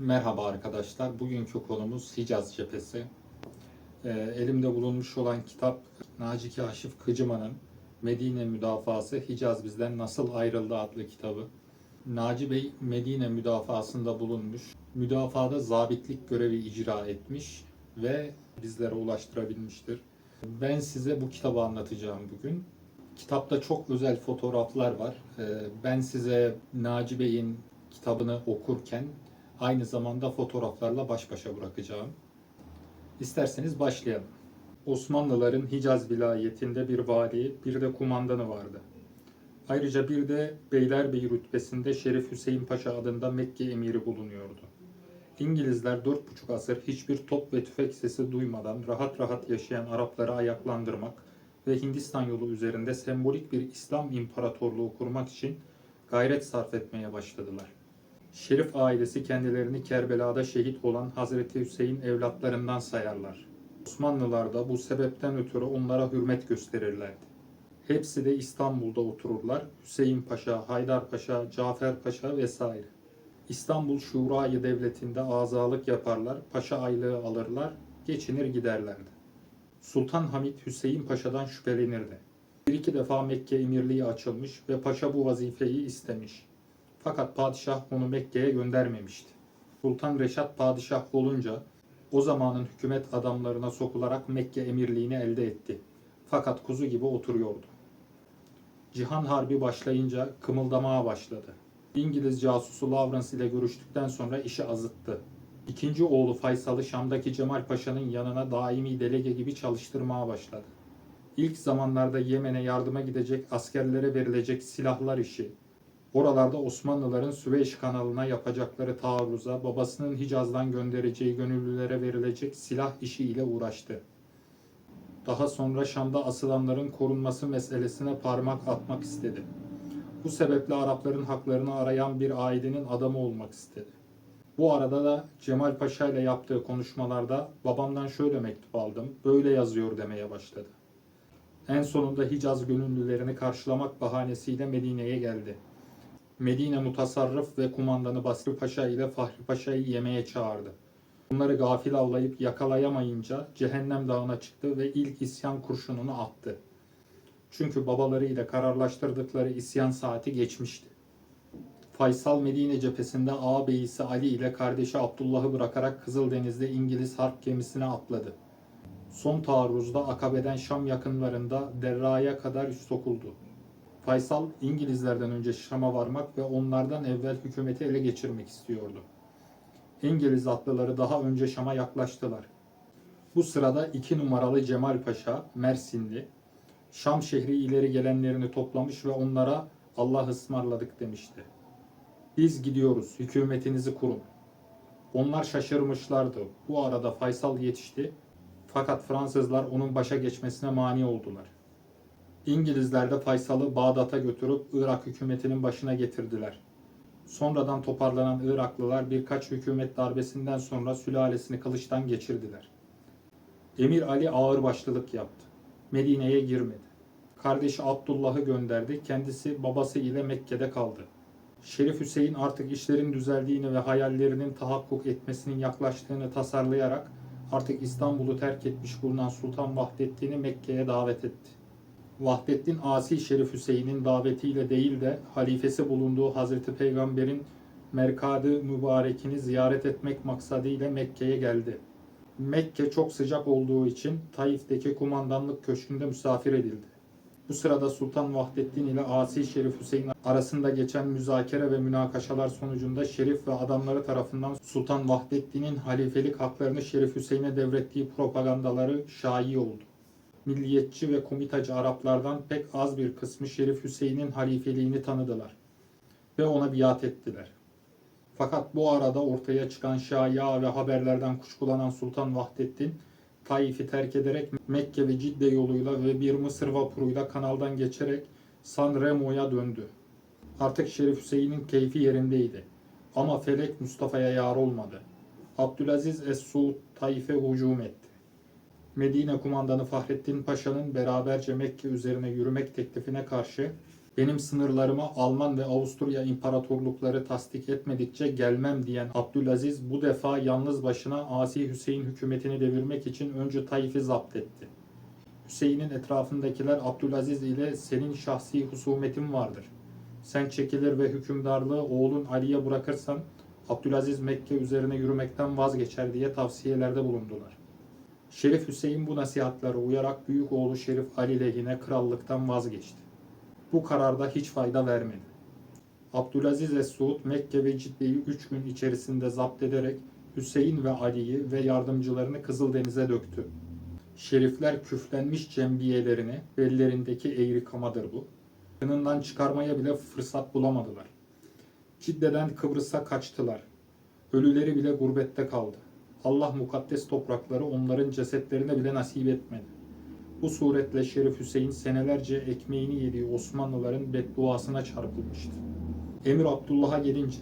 Merhaba arkadaşlar. Bugünkü konumuz Hicaz cephesi. Ee, elimde bulunmuş olan kitap Naci Kaşif Kıcıman'ın Medine Müdafası Hicaz Bizden Nasıl Ayrıldı adlı kitabı. Naci Bey Medine müdafasında bulunmuş. Müdafada zabitlik görevi icra etmiş ve bizlere ulaştırabilmiştir. Ben size bu kitabı anlatacağım bugün. Kitapta çok özel fotoğraflar var. Ee, Ben size Naci Bey'in kitabını okurken aynı zamanda fotoğraflarla baş başa bırakacağım. İsterseniz başlayalım. Osmanlıların Hicaz vilayetinde bir vali, bir de kumandanı vardı. Ayrıca bir de Beylerbeyi rütbesinde Şerif Hüseyin Paşa adında Mekke emiri bulunuyordu. İngilizler dört buçuk asır hiçbir top ve tüfek sesi duymadan rahat rahat yaşayan Arapları ayaklandırmak ve Hindistan yolu üzerinde sembolik bir İslam imparatorluğu kurmak için gayret sarf etmeye başladılar. Şerif ailesi kendilerini Kerbela'da şehit olan Hazreti Hüseyin evlatlarından sayarlar. Osmanlılar da bu sebepten ötürü onlara hürmet gösterirlerdi. Hepsi de İstanbul'da otururlar. Hüseyin Paşa, Haydar Paşa, Cafer Paşa vesaire. İstanbul Şurayı Devleti'nde azalık yaparlar, paşa aylığı alırlar, geçinir giderlerdi. Sultan Hamit Hüseyin Paşa'dan şüphelenirdi. Bir iki defa Mekke emirliği açılmış ve paşa bu vazifeyi istemiş. Fakat padişah onu Mekke'ye göndermemişti. Sultan Reşat padişah olunca o zamanın hükümet adamlarına sokularak Mekke emirliğini elde etti. Fakat kuzu gibi oturuyordu. Cihan Harbi başlayınca kımıldamaya başladı. İngiliz casusu Lawrence ile görüştükten sonra işi azıttı. İkinci oğlu Faysal'ı Şam'daki Cemal Paşa'nın yanına daimi delege gibi çalıştırmaya başladı. İlk zamanlarda Yemen'e yardıma gidecek askerlere verilecek silahlar işi, Oralarda Osmanlıların Süveyş kanalına yapacakları taarruza, babasının Hicaz'dan göndereceği gönüllülere verilecek silah işi ile uğraştı. Daha sonra Şam'da asılanların korunması meselesine parmak atmak istedi. Bu sebeple Arapların haklarını arayan bir ailenin adamı olmak istedi. Bu arada da Cemal Paşa ile yaptığı konuşmalarda babamdan şöyle mektup aldım, böyle yazıyor demeye başladı. En sonunda Hicaz gönüllülerini karşılamak bahanesiyle Medine'ye geldi. Medine mutasarrıf ve kumandanı Basri Paşa ile Fahri Paşa'yı yemeğe çağırdı. Bunları gafil avlayıp yakalayamayınca Cehennem Dağı'na çıktı ve ilk isyan kurşununu attı. Çünkü babalarıyla kararlaştırdıkları isyan saati geçmişti. Faysal Medine cephesinde ağabeyisi Ali ile kardeşi Abdullah'ı bırakarak Kızıldeniz'de İngiliz harp gemisine atladı. Son taarruzda Akabe'den Şam yakınlarında Derra'ya kadar sokuldu. Faysal İngilizlerden önce Şam'a varmak ve onlardan evvel hükümeti ele geçirmek istiyordu. İngiliz atlıları daha önce Şam'a yaklaştılar. Bu sırada iki numaralı Cemal Paşa, Mersinli, Şam şehri ileri gelenlerini toplamış ve onlara Allah ısmarladık demişti. Biz gidiyoruz, hükümetinizi kurun. Onlar şaşırmışlardı. Bu arada Faysal yetişti. Fakat Fransızlar onun başa geçmesine mani oldular. İngilizler de Faysal'ı Bağdat'a götürüp Irak hükümetinin başına getirdiler. Sonradan toparlanan Iraklılar birkaç hükümet darbesinden sonra sülalesini kılıçtan geçirdiler. Emir Ali ağırbaşlılık yaptı. Medine'ye girmedi. Kardeşi Abdullah'ı gönderdi. Kendisi babası ile Mekke'de kaldı. Şerif Hüseyin artık işlerin düzeldiğini ve hayallerinin tahakkuk etmesinin yaklaştığını tasarlayarak artık İstanbul'u terk etmiş bulunan Sultan Vahdettin'i Mekke'ye davet etti. Vahdettin Asi Şerif Hüseyin'in davetiyle değil de halifesi bulunduğu Hazreti Peygamber'in merkadı mübarekini ziyaret etmek maksadıyla Mekke'ye geldi. Mekke çok sıcak olduğu için Taif'teki kumandanlık köşkünde misafir edildi. Bu sırada Sultan Vahdettin ile Asi Şerif Hüseyin arasında geçen müzakere ve münakaşalar sonucunda Şerif ve adamları tarafından Sultan Vahdettin'in halifelik haklarını Şerif Hüseyin'e devrettiği propagandaları şai oldu milliyetçi ve komitacı Araplardan pek az bir kısmı Şerif Hüseyin'in halifeliğini tanıdılar ve ona biat ettiler. Fakat bu arada ortaya çıkan şaya ve haberlerden kuşkulanan Sultan Vahdettin, Taif'i terk ederek Mekke ve Cidde yoluyla ve bir Mısır vapuruyla kanaldan geçerek San Remo'ya döndü. Artık Şerif Hüseyin'in keyfi yerindeydi. Ama felek Mustafa'ya yar olmadı. Abdülaziz Es-Suud Taif'e hücum etti. Medine kumandanı Fahrettin Paşa'nın beraberce Mekke üzerine yürümek teklifine karşı benim sınırlarımı Alman ve Avusturya imparatorlukları tasdik etmedikçe gelmem diyen Abdülaziz bu defa yalnız başına Asi Hüseyin hükümetini devirmek için önce Taif'i zapt etti. Hüseyin'in etrafındakiler Abdülaziz ile senin şahsi husumetin vardır. Sen çekilir ve hükümdarlığı oğlun Ali'ye bırakırsan Abdülaziz Mekke üzerine yürümekten vazgeçer diye tavsiyelerde bulundular. Şerif Hüseyin bu nasihatlere uyarak büyük oğlu Şerif Ali lehine krallıktan vazgeçti. Bu kararda hiç fayda vermedi. Abdülaziz Es-Suud Mekke ve Cidde'yi 3 gün içerisinde zapt ederek Hüseyin ve Ali'yi ve yardımcılarını Kızıldeniz'e döktü. Şerifler küflenmiş cembiyelerini, bellerindeki eğri kamadır bu. Yanından çıkarmaya bile fırsat bulamadılar. Cidde'den Kıbrıs'a kaçtılar. Ölüleri bile gurbette kaldı. Allah mukaddes toprakları onların cesetlerine bile nasip etmedi. Bu suretle Şerif Hüseyin senelerce ekmeğini yediği Osmanlıların bedduasına çarpılmıştı. Emir Abdullah'a gelince,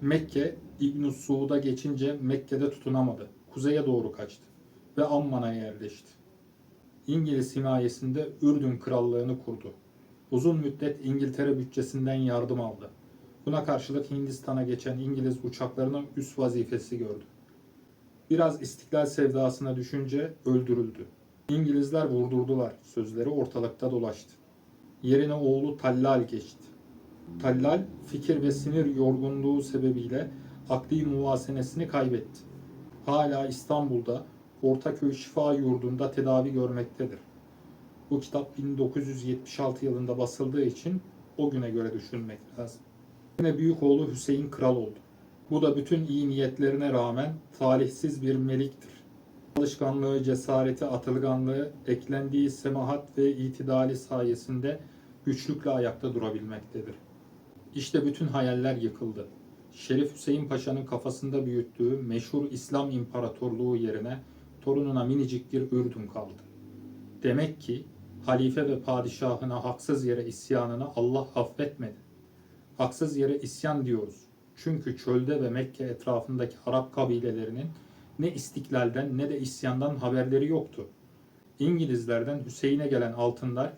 Mekke İbn Suud'a geçince Mekke'de tutunamadı. Kuzeye doğru kaçtı ve Amman'a yerleşti. İngiliz himayesinde Ürdün krallığını kurdu. Uzun müddet İngiltere bütçesinden yardım aldı. Buna karşılık Hindistan'a geçen İngiliz uçaklarının üst vazifesi gördü. Biraz istiklal sevdasına düşünce öldürüldü. İngilizler vurdurdular. Sözleri ortalıkta dolaştı. Yerine oğlu Tallal geçti. Tallal fikir ve sinir yorgunluğu sebebiyle akli muvasenesini kaybetti. Hala İstanbul'da Ortaköy Şifa Yurdu'nda tedavi görmektedir. Bu kitap 1976 yılında basıldığı için o güne göre düşünmek lazım. Yine büyük oğlu Hüseyin kral oldu. Bu da bütün iyi niyetlerine rağmen talihsiz bir meliktir. Alışkanlığı, cesareti, atılganlığı, eklendiği semahat ve itidali sayesinde güçlükle ayakta durabilmektedir. İşte bütün hayaller yıkıldı. Şerif Hüseyin Paşa'nın kafasında büyüttüğü meşhur İslam İmparatorluğu yerine torununa minicik bir Ürdün kaldı. Demek ki halife ve padişahına haksız yere isyanını Allah affetmedi. Haksız yere isyan diyoruz. Çünkü çölde ve Mekke etrafındaki Arap kabilelerinin ne istiklalden ne de isyandan haberleri yoktu. İngilizlerden Hüseyin'e gelen altınlar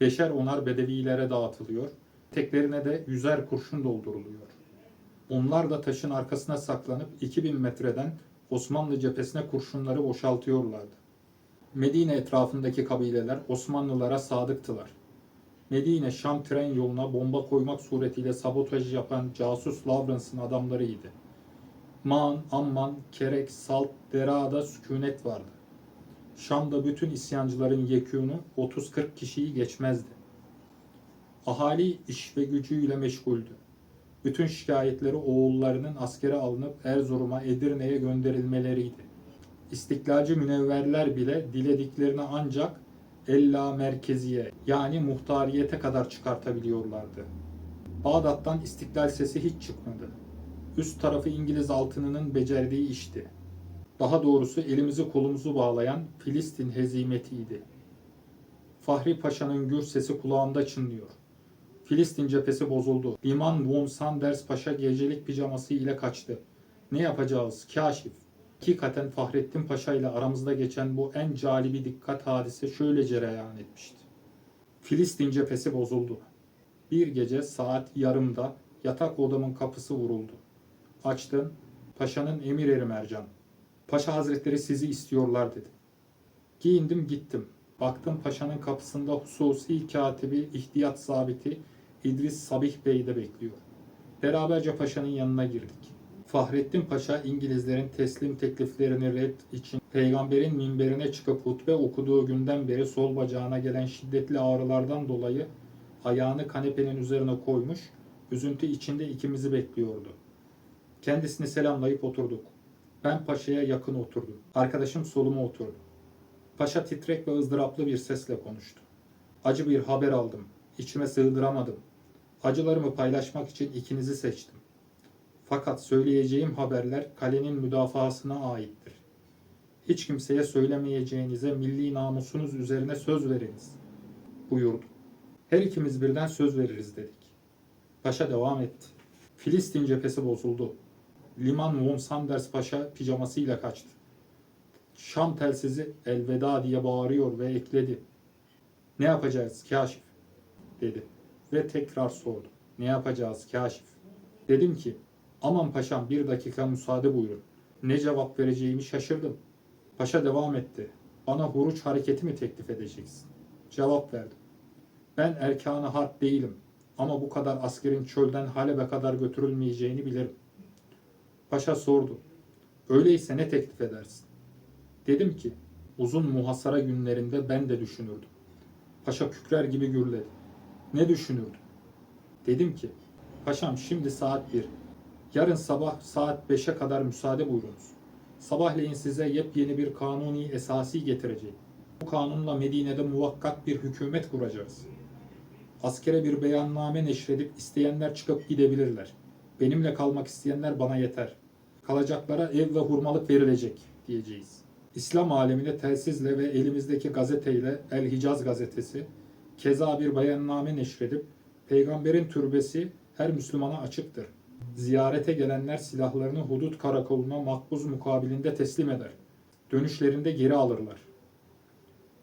beşer onar bedevilere dağıtılıyor, teklerine de yüzer kurşun dolduruluyor. Onlar da taşın arkasına saklanıp 2000 metreden Osmanlı cephesine kurşunları boşaltıyorlardı. Medine etrafındaki kabileler Osmanlılara sadıktılar. Medine Şam tren yoluna bomba koymak suretiyle sabotaj yapan casus Lawrence'ın adamlarıydı. Man, Amman, Kerek, Salt, Dera'da sükunet vardı. Şam'da bütün isyancıların yekûnu 30-40 kişiyi geçmezdi. Ahali iş ve gücüyle meşguldü. Bütün şikayetleri oğullarının askere alınıp Erzurum'a, Edirne'ye gönderilmeleriydi. İstiklalci münevverler bile dilediklerini ancak Ella merkeziye yani muhtariyete kadar çıkartabiliyorlardı. Bağdat'tan istiklal sesi hiç çıkmadı. Üst tarafı İngiliz altınının becerdiği işti. Daha doğrusu elimizi kolumuzu bağlayan Filistin hezimetiydi. Fahri Paşa'nın gür sesi kulağımda çınlıyor. Filistin cephesi bozuldu. Liman von Sanders Paşa gecelik pijaması ile kaçtı. Ne yapacağız? Kaşif. Hakikaten Fahrettin Paşa ile aramızda geçen bu en calibi dikkat hadise şöyle cereyan etmişti. Filistin cephesi bozuldu. Bir gece saat yarımda yatak odamın kapısı vuruldu. Açtım. Paşanın emir eri Mercan. Paşa Hazretleri sizi istiyorlar dedi. Giyindim gittim. Baktım paşanın kapısında hususi katibi ihtiyat sabiti İdris Sabih Bey de bekliyor. Beraberce paşanın yanına girdik. Fahrettin Paşa İngilizlerin teslim tekliflerini red için peygamberin minberine çıkıp hutbe okuduğu günden beri sol bacağına gelen şiddetli ağrılardan dolayı ayağını kanepenin üzerine koymuş, üzüntü içinde ikimizi bekliyordu. Kendisini selamlayıp oturduk. Ben paşaya yakın oturdum. Arkadaşım soluma oturdu. Paşa titrek ve ızdıraplı bir sesle konuştu. Acı bir haber aldım. İçime sığdıramadım. Acılarımı paylaşmak için ikinizi seçtim. Fakat söyleyeceğim haberler kalenin müdafasına aittir. Hiç kimseye söylemeyeceğinize milli namusunuz üzerine söz veriniz. Buyurdu. Her ikimiz birden söz veririz dedik. Paşa devam etti. Filistin cephesi bozuldu. Liman von Sanders Paşa pijamasıyla kaçtı. Şam telsizi elveda diye bağırıyor ve ekledi. Ne yapacağız kaşif? dedi. ve tekrar sordu. Ne yapacağız kaşif? Dedim ki aman paşam bir dakika müsaade buyurun. Ne cevap vereceğimi şaşırdım. Paşa devam etti. Bana huruç hareketi mi teklif edeceksin? Cevap verdim. Ben erkanı harp değilim ama bu kadar askerin çölden Halep'e kadar götürülmeyeceğini bilirim. Paşa sordu. Öyleyse ne teklif edersin? Dedim ki uzun muhasara günlerinde ben de düşünürdüm. Paşa kükrer gibi gürledi. Ne düşünürdün? Dedim ki paşam şimdi saat 1. Yarın sabah saat 5'e kadar müsaade buyurunuz. Sabahleyin size yepyeni bir kanuni esasi getireceğim. Bu kanunla Medine'de muvakkat bir hükümet kuracağız. Askere bir beyanname neşredip isteyenler çıkıp gidebilirler. Benimle kalmak isteyenler bana yeter. Kalacaklara ev ve hurmalık verilecek diyeceğiz. İslam alemine telsizle ve elimizdeki gazeteyle El Hicaz gazetesi keza bir beyanname neşredip peygamberin türbesi her Müslümana açıktır. Ziyarete gelenler silahlarını hudut karakoluna makbuz mukabilinde teslim eder. Dönüşlerinde geri alırlar.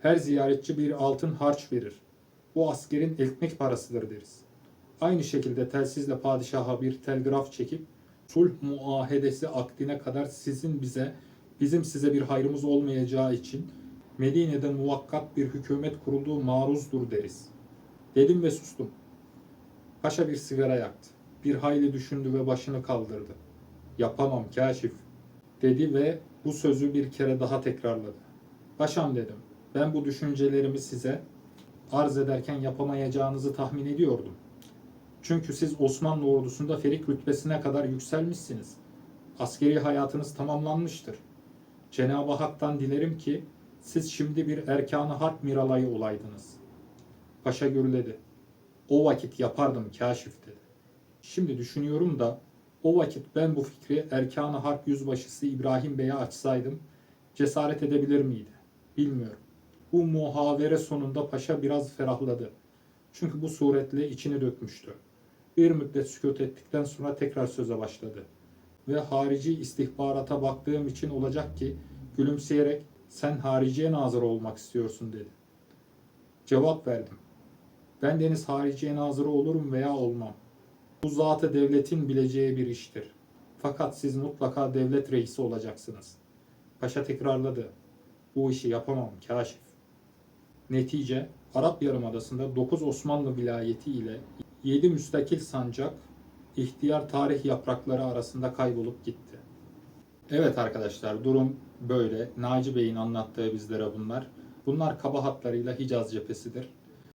Her ziyaretçi bir altın harç verir. Bu askerin ekmek parasıdır deriz. Aynı şekilde telsizle padişaha bir telgraf çekip sulh muahedesi akdine kadar sizin bize, bizim size bir hayrımız olmayacağı için Medine'de muvakkat bir hükümet kurulduğu maruzdur deriz. Dedim ve sustum. Paşa bir sigara yaktı. Bir hayli düşündü ve başını kaldırdı. Yapamam kaşif dedi ve bu sözü bir kere daha tekrarladı. Paşam dedim. Ben bu düşüncelerimi size arz ederken yapamayacağınızı tahmin ediyordum. Çünkü siz Osmanlı ordusunda ferik rütbesine kadar yükselmişsiniz. Askeri hayatınız tamamlanmıştır. Cenab-ı Hak'tan dilerim ki siz şimdi bir erkanı harp miralayı olaydınız. Paşa gürledi. O vakit yapardım kaşif dedi. Şimdi düşünüyorum da o vakit ben bu fikri erkanı harp yüzbaşısı İbrahim Bey'e açsaydım cesaret edebilir miydi? Bilmiyorum. Bu muhavere sonunda paşa biraz ferahladı. Çünkü bu suretle içini dökmüştü. Bir müddet sükut ettikten sonra tekrar söze başladı. Ve harici istihbarata baktığım için olacak ki gülümseyerek sen hariciye nazır olmak istiyorsun dedi. Cevap verdim. Ben deniz hariciye nazırı olurum veya olmam. Bu zatı devletin bileceği bir iştir. Fakat siz mutlaka devlet reisi olacaksınız. Paşa tekrarladı. Bu işi yapamam kaşif. Netice Arap Yarımadası'nda 9 Osmanlı vilayeti ile 7 müstakil sancak ihtiyar tarih yaprakları arasında kaybolup gitti. Evet arkadaşlar durum böyle. Naci Bey'in anlattığı bizlere bunlar. Bunlar kaba hatlarıyla Hicaz cephesidir.